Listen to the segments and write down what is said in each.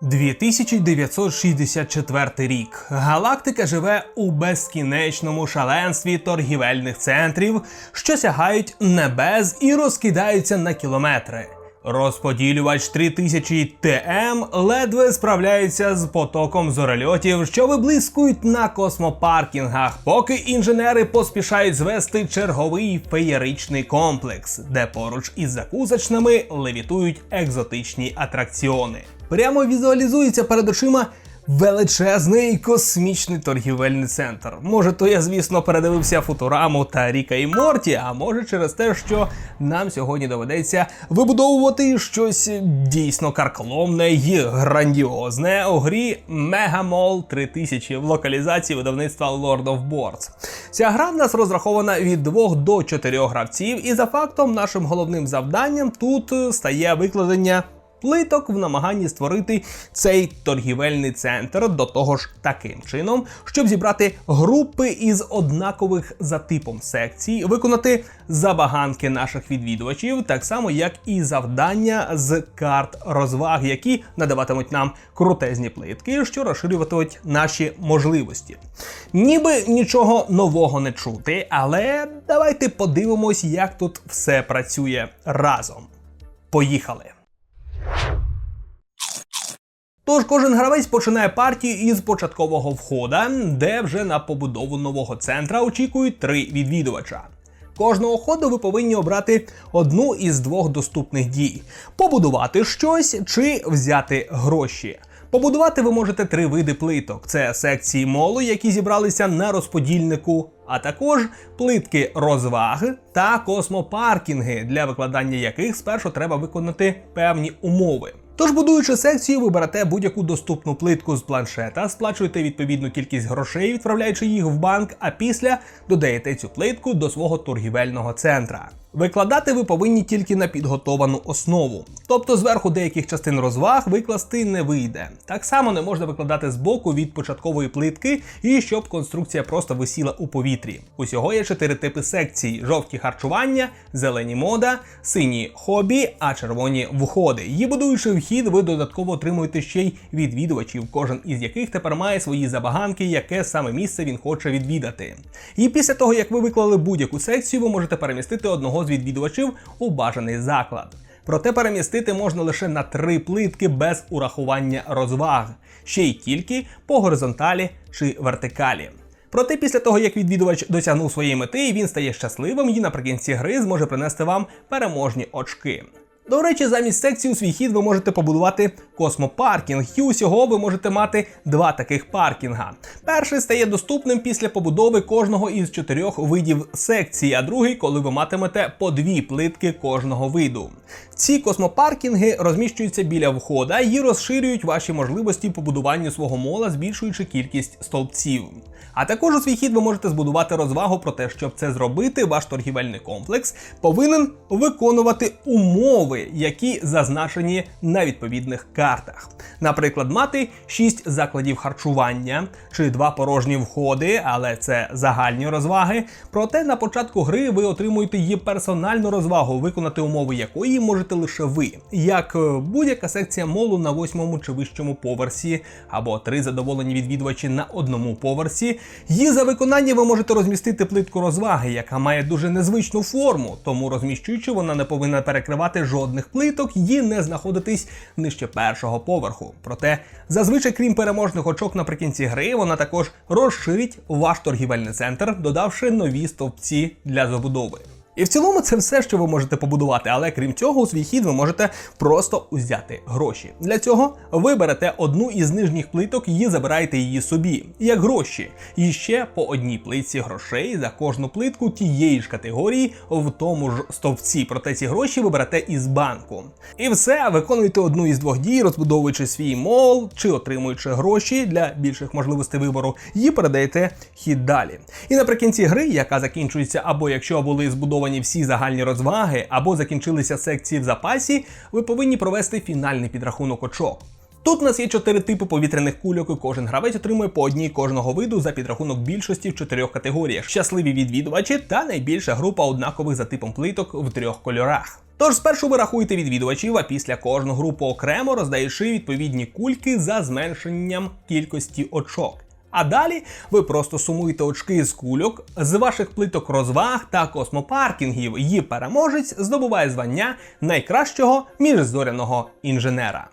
2964 рік. Галактика живе у безкінечному шаленстві торгівельних центрів, що сягають небес і розкидаються на кілометри. Розподілювач 3000 ТМ ледве справляється з потоком зорольотів, що виблискують на космопаркінгах, поки інженери поспішають звести черговий феєричний комплекс, де поруч із закусочними левітують екзотичні атракціони. Прямо візуалізується перед очима величезний космічний торгівельний центр. Може, то я, звісно, передивився Футураму та Ріка і Морті, а може через те, що нам сьогодні доведеться вибудовувати щось дійсно карколомне і грандіозне у грі Megamall 3000 в локалізації видавництва Lord of Boards. Ця гра в нас розрахована від 2 до 4 гравців, і за фактом нашим головним завданням тут стає викладення плиток в намаганні створити цей торгівельний центр до того ж таким чином, щоб зібрати групи із однакових за типом секцій, виконати забаганки наших відвідувачів, так само як і завдання з карт розваг, які надаватимуть нам крутезні плитки, що розширюватимуть наші можливості. Ніби нічого нового не чути, але давайте подивимось, як тут все працює разом. Поїхали! Тож кожен гравець починає партію із початкового входа, де вже на побудову нового центра очікують три відвідувача. Кожного ходу ви повинні обрати одну із двох доступних дій: побудувати щось чи взяти гроші. Побудувати ви можете три види плиток: це секції молу, які зібралися на розподільнику, а також плитки розваг та космопаркінги, для викладання яких спершу треба виконати певні умови. Тож, будуючи секцію, ви берете будь-яку доступну плитку з планшета, сплачуєте відповідну кількість грошей, відправляючи їх в банк, а після додаєте цю плитку до свого торгівельного центра. Викладати ви повинні тільки на підготовану основу, тобто зверху деяких частин розваг викласти не вийде. Так само не можна викладати з боку від початкової плитки і щоб конструкція просто висіла у повітрі. Усього є чотири типи секцій: жовті харчування, зелені мода, сині хобі, а червоні входи. Її будуючи вхід, ви додатково отримуєте ще й відвідувачів, кожен із яких тепер має свої забаганки, яке саме місце він хоче відвідати. І після того, як ви виклали будь-яку секцію, ви можете перемістити одного відвідувачів у бажаний заклад. Проте перемістити можна лише на три плитки без урахування розваг, ще й тільки по горизонталі чи вертикалі. Проте після того, як відвідувач досягнув своєї мети, він стає щасливим і наприкінці гри зможе принести вам переможні очки. До речі, замість секції у свій хід ви можете побудувати космопаркінг, і усього ви можете мати два таких паркінга. Перший стає доступним після побудови кожного із чотирьох видів секції, а другий, коли ви матимете по дві плитки кожного виду. Ці космопаркінги розміщуються біля входа і розширюють ваші можливості побудування свого мола, збільшуючи кількість стовпців. А також у свій хід ви можете збудувати розвагу про те, щоб це зробити, ваш торгівельний комплекс повинен виконувати умови, які зазначені на відповідних картах. Наприклад, мати 6 закладів харчування чи два порожні входи, але це загальні розваги. Проте на початку гри ви отримуєте її персональну розвагу, виконати умови якої можете лише ви, як е, будь-яка секція молу на восьмому чи вищому поверсі, або три задоволені відвідувачі на одному поверсі. Її за виконання ви можете розмістити плитку розваги, яка має дуже незвичну форму, тому розміщуючи, вона не повинна перекривати жодних плиток і не знаходитись нижче першого поверху. Проте, зазвичай, крім переможних очок наприкінці гри, вона також розширить ваш торгівельний центр, додавши нові стовпці для забудови. І в цілому це все, що ви можете побудувати, але крім цього, у свій хід ви можете просто узяти гроші. Для цього ви берете одну із нижніх плиток і забираєте її собі, як гроші. І ще по одній плитці грошей за кожну плитку тієї ж категорії в тому ж стовпці. Проте ці гроші ви берете із банку. І все, виконуєте одну із двох дій, розбудовуючи свій мол чи отримуючи гроші для більших можливостей вибору, і передаєте хід далі. І наприкінці гри, яка закінчується, або якщо були збудовані всі загальні розваги, або закінчилися секції в запасі, ви повинні провести фінальний підрахунок очок. Тут у нас є чотири типи повітряних кульок, і кожен гравець отримує по одній кожного виду за підрахунок більшості в чотирьох категоріях: щасливі відвідувачі та найбільша група однакових за типом плиток в трьох кольорах. Тож спершу ви рахуєте відвідувачів, а після кожну групу окремо роздаючи відповідні кульки за зменшенням кількості очок. А далі ви просто сумуєте очки з кульок з ваших плиток розваг та космопаркінгів. І переможець здобуває звання найкращого міжзоряного інженера.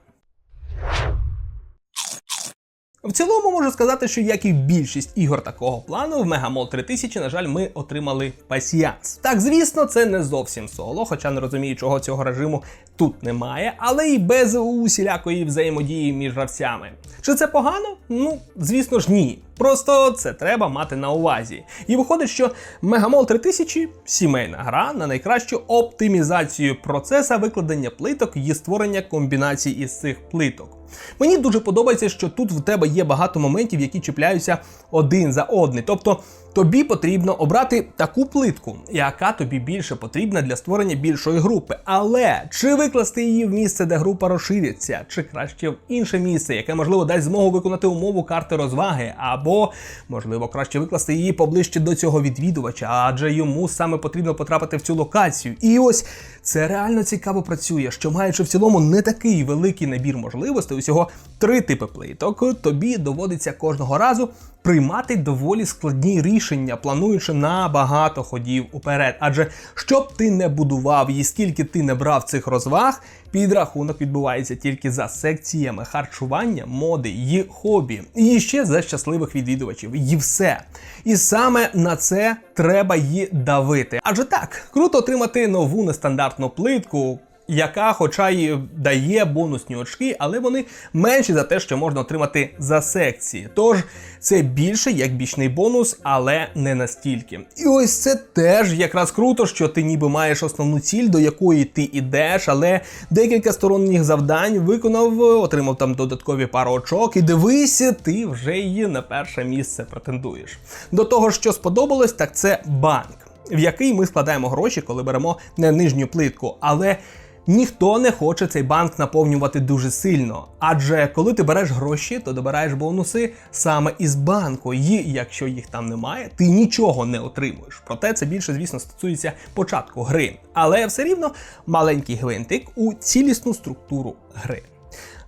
В цілому можу сказати, що як і більшість ігор такого плану, в Megamall 3000, на жаль, ми отримали пасіянс. Так, звісно, це не зовсім соло, хоча не розумію, чого цього режиму тут немає, але й без усілякої взаємодії між гравцями. Чи це погано? Ну, звісно ж, ні. Просто це треба мати на увазі. І виходить, що Megamall 3000 сімейна гра на найкращу оптимізацію процеса викладення плиток і створення комбінацій із цих плиток. Мені дуже подобається, що тут в тебе є багато моментів, які чіпляються один за одний. Тобто тобі потрібно обрати таку плитку, яка тобі більше потрібна для створення більшої групи. Але чи викласти її в місце, де група розшириться, чи краще в інше місце, яке можливо дасть змогу виконати умову карти розваги, або можливо краще викласти її поближче до цього відвідувача, адже йому саме потрібно потрапити в цю локацію. І ось це реально цікаво працює, що маючи в цілому не такий великий набір можливостей, усього три типи плиток, тобі доводиться кожного разу приймати доволі складні рішення, плануючи на багато ходів уперед. Адже що б ти не будував і скільки ти не брав цих розваг, підрахунок відбувається тільки за секціями харчування, моди і хобі, і ще за щасливих відвідувачів. І все. І саме на це треба й давити. Адже так, круто отримати нову нестандартну плитку яка, хоча й дає бонусні очки, але вони менші за те, що можна отримати за секції. Тож це більше як бічний бонус, але не настільки. І ось це теж якраз круто, що ти ніби маєш основну ціль, до якої ти ідеш, але декілька сторонніх завдань виконав, отримав там додаткові пару очок, і дивися, ти вже її на перше місце претендуєш. До того, що сподобалось, так це банк. В який ми складаємо гроші, коли беремо не нижню плитку, але Ніхто не хоче цей банк наповнювати дуже сильно, адже коли ти береш гроші, то добираєш бонуси саме із банку, і якщо їх там немає, ти нічого не отримуєш. Проте це більше, звісно, стосується початку гри, але все рівно маленький гвинтик у цілісну структуру гри.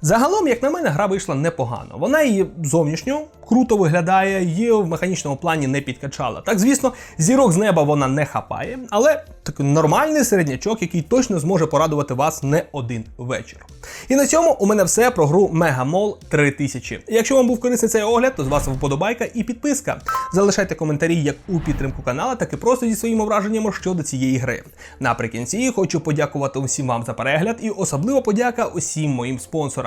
Загалом, як на мене, гра вийшла непогано. Вона і зовнішньо круто виглядає, її в механічному плані не підкачала. Так, звісно, зірок з неба вона не хапає, але такий нормальний середнячок, який точно зможе порадувати вас не один вечір. І на цьому у мене все про гру Megamall 3000. Якщо вам був корисний цей огляд, то з вас вподобайка і підписка. Залишайте коментарі як у підтримку канала, так і просто зі своїми враженнями щодо цієї гри. Наприкінці хочу подякувати усім вам за перегляд і особливо подяка усім моїм спонсорам.